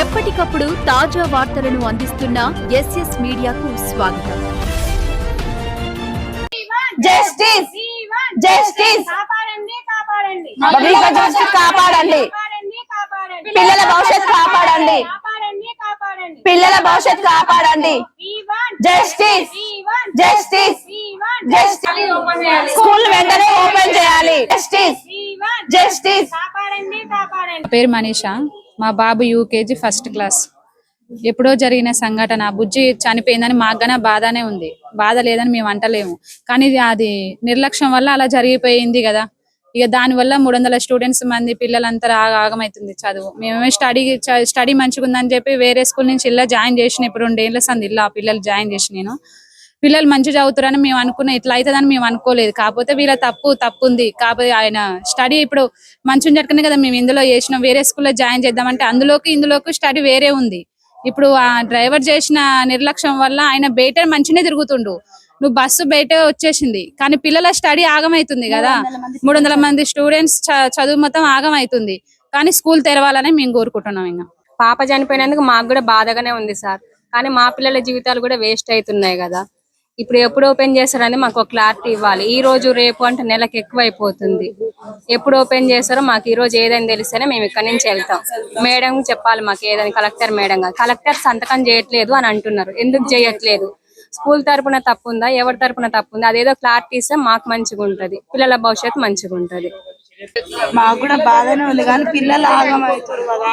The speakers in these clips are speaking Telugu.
ఎప్పటికప్పుడు తాజా వార్తలను అందిస్తున్న ఎస్ఎస్ మీడియాకు స్వాగతం. జస్టిస్! జస్టిస్! కాపాడండి పిల్లల భవిష్యత్ కాపాడండి. పిల్లల భవిష్యత్ కాపాడండి. జస్టిస్! జస్టిస్! జస్టిస్! స్కూల్ వెంటనే ఓపెన్ చేయాలి. జస్టిస్! జస్టిస్! పేరు మనీషా. మా బాబు యూకేజీ ఫస్ట్ క్లాస్. ఎప్పుడో జరిగిన సంఘటన. బుజ్జి చనిపోయిందని మాకు బాధనే ఉంది. బాధ లేదని మేము అంటలేము. కానీ ఇది అది నిర్లక్ష్యం వల్ల అలా జరిగిపోయింది కదా ఇక దాని వల్ల మూడు వందల స్టూడెంట్స్ మంది పిల్లలంతా ఆగమవుతుంది చదువు. మేమే స్టడీ స్టడీ మంచిగా ఉందని చెప్పి వేరే స్కూల్ నుంచి ఇలా జాయిన్ చేసిన ఇప్పుడు రెండేళ్ళ సంది ఇలా పిల్లలు జాయిన్ చేసి నేను. పిల్లలు మంచి చదువుతారని మేము అనుకున్నాం ఇట్లా అవుతుందని మేము అనుకోలేదు. కాకపోతే వీళ్ళ తప్పు తప్పు ఉంది కాకపోతే ఆయన స్టడీ ఇప్పుడు మంచి జరగనే కదా మేము ఇందులో చేసినాం వేరే స్కూల్లో జాయిన్ చేద్దామంటే అందులోకి ఇందులోకి స్టడీ వేరే ఉంది. ఇప్పుడు ఆ డ్రైవర్ చేసిన నిర్లక్ష్యం వల్ల ఆయన బయట మంచినే తిరుగుతుండు. నువ్వు బస్సు బయట వచ్చేసింది కానీ పిల్లల స్టడీ ఆగమైతుంది కదా. మూడు వందల మంది స్టూడెంట్స్. చదువు మొత్తం ఆగమైతుంది. కానీ స్కూల్ తెరవాలని మేము కోరుకుంటున్నాం ఇంకా పాప చనిపోయినందుకు మాకు కూడా బాధగానే ఉంది సార్. కానీ మా పిల్లల జీవితాలు కూడా వేస్ట్ అవుతున్నాయి కదా. ఇప్పుడు ఎప్పుడు ఓపెన్ చేస్తారని మాకు ఒక క్లారిటీ ఇవ్వాలి. ఈ రోజు రేపు అంటే నెలకు ఎక్కువ అయిపోతుంది ఎప్పుడు ఓపెన్ చేస్తారో మాకు ఈ రోజు ఏదైనా తెలిస్తేనే మేము ఇక్కడి నుంచి వెళ్తాం. మేడం చెప్పాలి మాకు ఏదైనా కలెక్టర్ మేడం కలెక్టర్ సంతకం చేయట్లేదు అని అంటున్నారు. ఎందుకు చేయట్లేదు? స్కూల్ తరపున తప్పు ఉందా ఎవరి తరపున తప్పు ఉందా అదేదో క్లారిటీ ఇస్తే మాకు మంచిగా ఉంటది. పిల్లల భవిష్యత్తు మంచిగా ఉంటది. మాకు కూడా బాధనే ఉంది కానీ పిల్లలు ఆగమవుతారు కదా.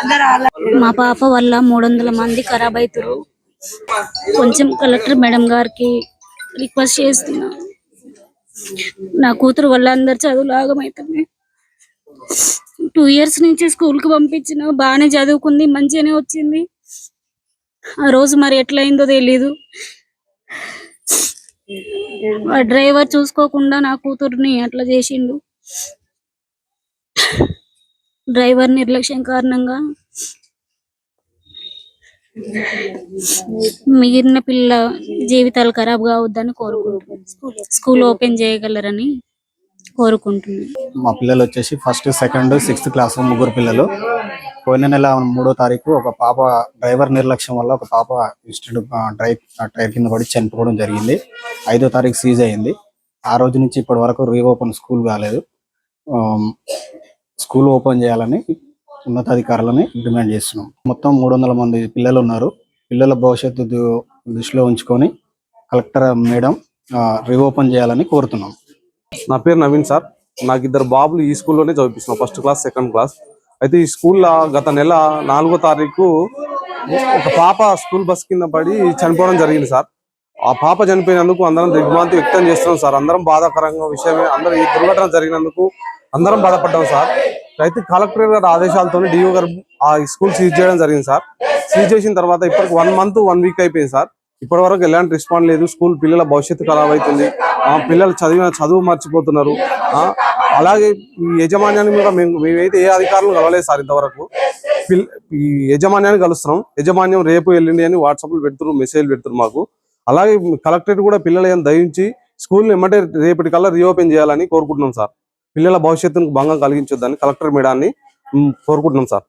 అందరు అలా మా పాప వల్ల మూడు వందల మంది ఖరాబ్ అవుతారు కొంచెం కలెక్టర్ మేడం గారికి రిక్వెస్ట్ చేస్తున్నా. నా కూతురు వల్ల అందరు చదువులు ఆగమవుతుంది టూ ఇయర్స్ నుంచి స్కూల్కి పంపించిన బాగానే చదువుకుంది మంచిగానే వచ్చింది. ఆ రోజు మరి ఎట్లయిందో తెలీదు. ఆ డ్రైవర్ చూసుకోకుండా నా కూతుర్ని అట్లా చేసిండు. డ్రైవర్ నిర్లక్ష్యం కారణంగా మిగిలిన పిల్ల జీవితాలు ఖరాబ్ కావద్దని కోరుకుంటున్నాను. స్కూల్ ఓపెన్ చేయగలరని కోరుకుంటున్నాను. మా పిల్లలు వచ్చేసి ఫస్ట్ సెకండ్ సిక్స్త్ క్లాస్ ముగ్గురు పిల్లలు. పోయిన నెల మూడో తారీఖు ఒక పాప డ్రైవర్ నిర్లక్ష్యం వల్ల ఒక పాప ఇన్స్టెంట్ డ్రైవ్ టైర్ కింద పడి చనిపోవడం జరిగింది. ఐదో తారీఖు సీజ్ అయింది. ఆ రోజు నుంచి ఇప్పటి వరకు రీఓపెన్ స్కూల్ కాలేదు. స్కూల్ ఓపెన్ చేయాలని ఉన్నతాధికారులని డిమాండ్ చేస్తున్నాం. మొత్తం మూడు వందల మంది పిల్లలు ఉన్నారు పిల్లల భవిష్యత్తు దృష్టిలో ఉంచుకొని కలెక్టర్ మేడం రీఓపెన్ చేయాలని కోరుతున్నాం. నా పేరు నవీన్ సార్. నాకు ఇద్దరు బాబులు ఈ స్కూల్లోనే చదివిస్తున్నాం ఫస్ట్ క్లాస్ సెకండ్ క్లాస్. అయితే ఈ స్కూల్లో గత నెల నాలుగో తారీఖు ఒక పాప స్కూల్ బస్ కింద పడి చనిపోవడం జరిగింది సార్. ఆ పాప చనిపోయినందుకు అందరం దిగ్భ్రాంతి వ్యక్తం చేస్తున్నాం సార్. అందరం బాధాకరంగా విషయమే అందరం ఈ దుర్ఘటన జరిగినందుకు అందరం బాధపడ్డాం సార్. అయితే కలెక్టర్ గారి ఆదేశాలతో డిఓ గారు ఆ స్కూల్ సీజ్ చేయడం జరిగింది సార్. సీజ్ చేసిన తర్వాత ఇప్పటికి వన్ మంత్ వన్ వీక్ అయిపోయింది సార్. ఇప్పటి వరకు ఎలాంటి రెస్పాండ్ లేదు. స్కూల్ పిల్లల భవిష్యత్తు ఖరాబ్ అవుతుంది. ఆ పిల్లలు చదివిన చదువు మర్చిపోతున్నారు. ఆ అలాగే ఈ యజమాన్యాన్ని కూడా మేము మేమైతే ఏ అధికారులు కలవలేదు సార్ ఇంతవరకు. పిల్- ఈ యజమాన్యాన్ని కలుస్తున్నాం. యజమాన్యం రేపు ఎల్లుండి అని వాట్సాప్లు పెడుతున్నారు మెసేజ్ పెడుతున్నారు మాకు. అలాగే కలెక్టరేట్ కూడా పిల్లలను దయించి స్కూల్ ఎమ్మటే రేపటి కల్లా రీఓపెన్ చేయాలని కోరుకుంటున్నాం సార్. పిల్లల భవిష్యత్తును భంగం కలిగించొద్దని కలెక్టర్ మేడాన్ని కోరుకుంటున్నాం సార్.